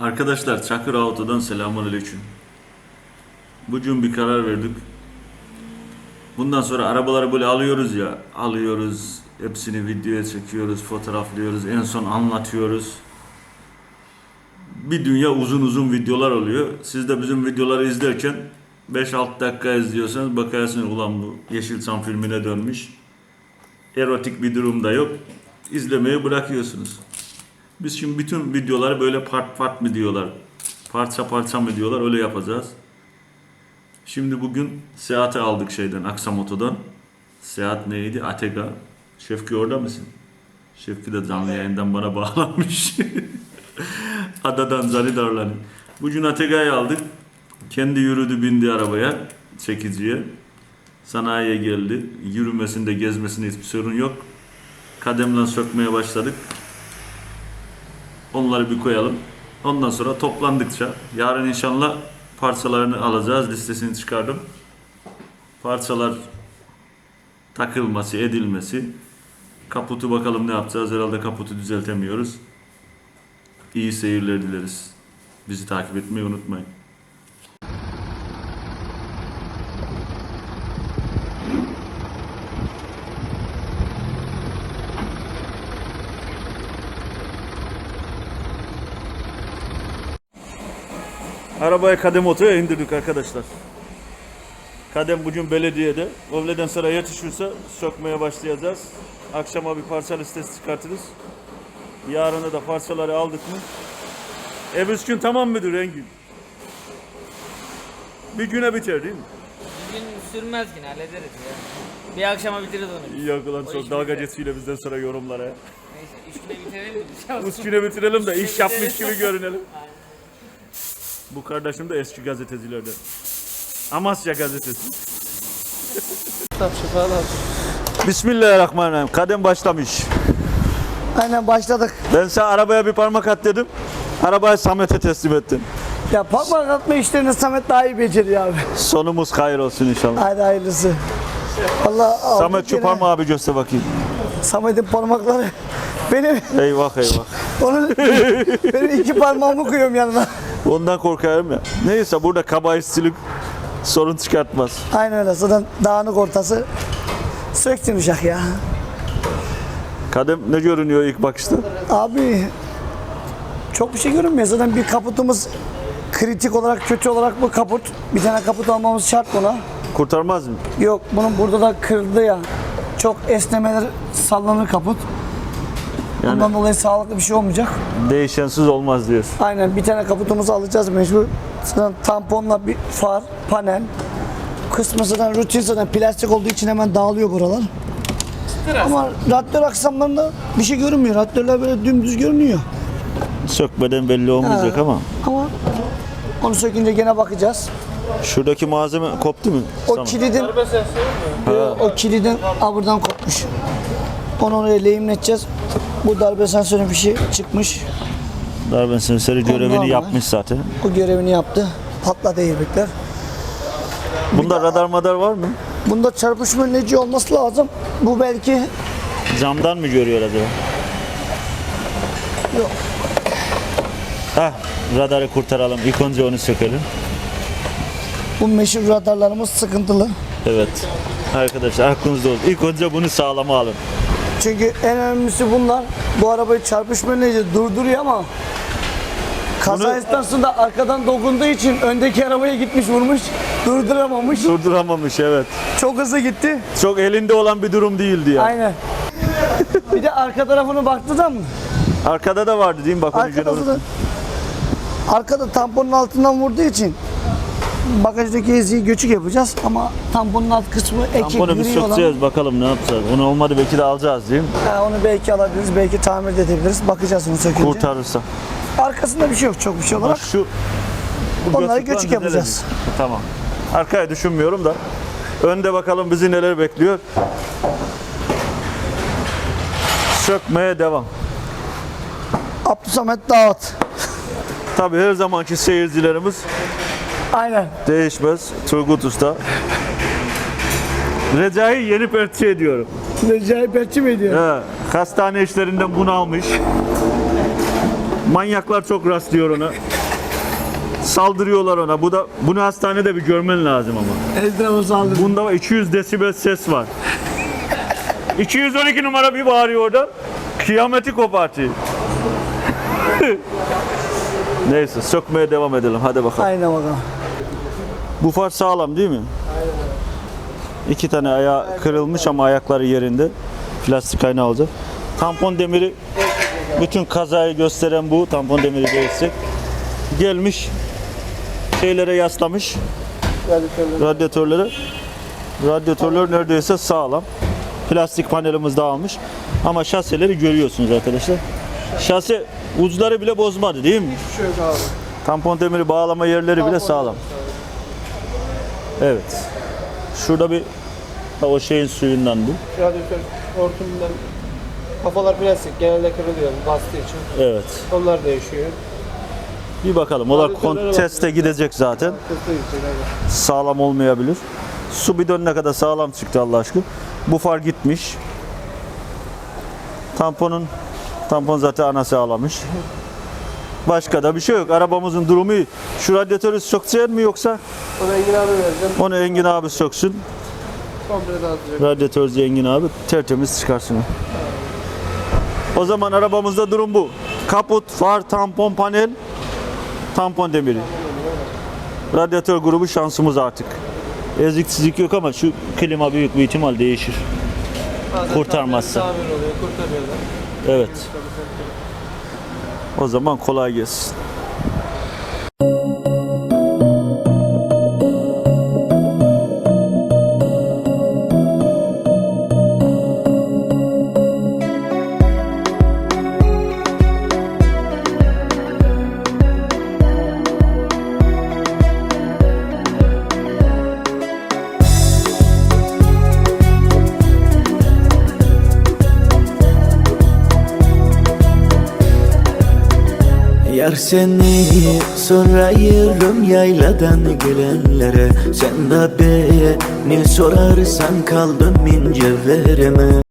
Arkadaşlar Çakır Auto'dan selamun aleyküm. Bugün bir karar verdik. Bundan sonra arabaları böyle alıyoruz ya, alıyoruz, hepsini videoya çekiyoruz, fotoğraflıyoruz, en son anlatıyoruz. Bir dünya uzun uzun videolar oluyor. Siz de bizim videoları izlerken 5-6 dakika izliyorsanız bakarsınız ulan bu Yeşilçam filmine dönmüş. Erotik bir durum da yok. İzlemeyi bırakıyorsunuz. Biz şimdi bütün videoları böyle part part mı diyorlar, parça parça mı diyorlar öyle yapacağız. Şimdi bugün Seat'i aldık şeyden, Aksamoto'dan. Seat neydi? Atega. Şefki orada mısın? Şefki de canlı yayından bana bağlanmış. Adadan Zanidarlan'ı. Bugün Atega'yı aldık. Kendi yürüdü bindi arabaya, çekiciye. Sanayiye geldi. Yürümesinde, gezmesinde hiçbir sorun yok. Kademden sökmeye başladık. Onları bir koyalım. Ondan sonra toplandıkça yarın inşallah parçalarını alacağız. Listesini çıkardım. Parçalar takılması, edilmesi. Kaputu bakalım ne yapacağız. Herhalde kaputu düzeltemiyoruz. İyi seyirler dileriz. Bizi takip etmeyi unutmayın. Arabayı Kadem Oto'ya indirdik arkadaşlar. Kadem bugün belediyede. Öğleden sonra yetişirse sökmeye başlayacağız. Akşama bir parça listesi çıkartırız. Yarına da parçaları aldık mı? Ev üç gün tamam mıdır Engin? Bir güne biter değil mi? Bugün sürmez yine hallederiz ya. Bir akşama bitiririz onu. Yok ulan O çok iş dalga biter. bizden sonra yorumlara. Neyse üç güne bitirelim mi? Üç güne bitirelim de iş yapmış gibi görünelim. Aynen. Bu kardeşim de eski gazetecilerden. Amasya gazetesi. Bismillahirrahmanirrahim. Kadem başlamış. Aynen başladık. Ben sana arabaya bir parmak at dedim. Arabayı Samet'e teslim ettim. Ya parmak atma işlerini Samet daha iyi beceriyor abi. Sonumuz hayır olsun inşallah. Hadi hayırlısı. Allah Samet şu parmağı bir göster bakayım. Samet'in parmakları. Benim, Eyvah eyvah. onun, benim iki parmağımı koyuyorum yanına. Ondan korkarım ya. Neyse burada kaba işçilik sorun çıkartmaz. Aynen öyle. Zaten dağınık ortası. Söktün uşak ya. Kadem ne görünüyor ilk bakışta? Abi çok bir şey görünmüyor. Zaten bir kaputumuz kritik olarak kötü olarak bu kaput. Bir tane kaput almamız şart buna. Kurtarmaz mı? Yok bunun burada da kırıldı ya. Çok esnemeler sallanır kaput. Yani Bundan dolayı sağlıklı bir şey olmayacak. değişensiz olmaz diyor. Aynen bir tane kaputumuzu alacağız mecbur. Zaten tamponla bir far, panel. Kısmı zaten rutin zaten plastik olduğu için hemen dağılıyor buralar. Ama radyatör aksamlarında bir şey görünmüyor. Radyatörler böyle dümdüz görünüyor. Sökmeden belli olmayacak Ha. ama. Ama onu sökünce gene bakacağız. Şuradaki malzeme koptu mu? O Tamam. kilidin o kilidin aburdan kopmuş. Onu oraya lehimleteceğiz. Bu darbe sensörü bir şey çıkmış. Darben sensörü görevini Ondan yapmış zaten. O görevini yaptı. Patladı airbagler. Bunda radar madar var mı? Bunda çarpışma önleyici olması lazım. Bu belki Camdan mı görüyor acaba? Yok. Hah, radarı kurtaralım. İlk önce onu sökelim. bu meşhur radarlarımız sıkıntılı. Evet. Arkadaşlar aklınızda olsun. İlk önce bunu sağlama alın. Çünkü en önemlisi bunlar. Bu arabayı çarpışma önleyici durduruyor ama kaza Bunu- esnasında arkadan dokunduğu için öndeki arabaya gitmiş vurmuş. Durduramamış. Durduramamış evet. Çok hızlı gitti. Çok elinde olan bir durum değildi ya. Aynen. bir de arka tarafına baktı da mı? Arkada da vardı değil mi? Bak onu Arkada da arkada tamponun altından vurduğu için bagajdaki eziği göçük yapacağız ama tamponun alt kısmı eki Tamponu gri olan- sökeceğiz bakalım ne yapacağız. Onu olmadı belki de alacağız değil mi? Ha, onu belki alabiliriz, belki tamir de edebiliriz. Bakacağız onu sökünce. Kurtarırsa. Arkasında bir şey yok, çok bir şey Bak olarak. şu bu Onları göçük yapacağız. nedeledik. Tamam. Arkaya düşünmüyorum da. Önde bakalım bizi neler bekliyor. Sökmeye devam. Abdülsamet Dağıt. Tabii her zamanki seyircilerimiz Aynen. değişmez. Turgut Usta. Recai yeni perçi ediyorum. Recai Perçi mi ediyor? He, hastane işlerinden bunu almış. Manyaklar çok rastlıyor ona. Saldırıyorlar ona. Bu da bunu hastanede bir görmen lazım ama. Ezdem'e saldırdı. Bunda var 200 desibel ses var. 212 numara bir bağırıyor orada. Kıyameti kopartıyor. Neyse sökmeye devam edelim. Hadi bakalım. Aynen bakalım. Bu far sağlam değil mi? İki tane ayağı kırılmış ama ayakları yerinde. Plastik kaynağı olacak. Tampon demiri bütün kazayı gösteren bu. Tampon demiri değilsek. Gelmiş şeylere yaslamış. Radyatörlere. Radyatörler neredeyse sağlam. Plastik panelimiz dağılmış. Ama şaseleri görüyorsunuz arkadaşlar. Şase uçları bile bozmadı değil mi? Şu yok abi. Tampon demiri bağlama yerleri bile sağlam. Evet. Şurada bir ha, o şeyin suyundan bu. Radyatör hortumundan kafalar plastik genelde kırılıyor bastığı için. Evet. Onlar değişiyor. Bir bakalım. O da Radyatörlere bak. teste gidecek zaten. Kısa yüksek abi. Sağlam olmayabilir. Su bidonuna kadar sağlam çıktı Allah aşkına. Bu far gitmiş. Tamponun tampon zaten ana sağlamış. Başka da bir şey yok. Arabamızın durumu iyi. Şu radyatörü sökecek mi yoksa Ona Engin abi vereceğim. onu Engin abi söksün. Komple dağıtacak. Radyatörcü Engin abi tertemiz çıkarsın. O zaman arabamızda durum bu. Kaput, far, tampon, panel, tampon demiri. Radyatör grubu şansımız artık. Eziksizlik yok ama şu klima büyük bir ihtimal değişir. Bazen Kurtarmazsa. Tamir oluyor, kurtarıyorlar. Evet. O zaman kolay gelsin. Yar seni sorayım yayladan gelenlere. Sen de beni sorarsan kaldım ince vereme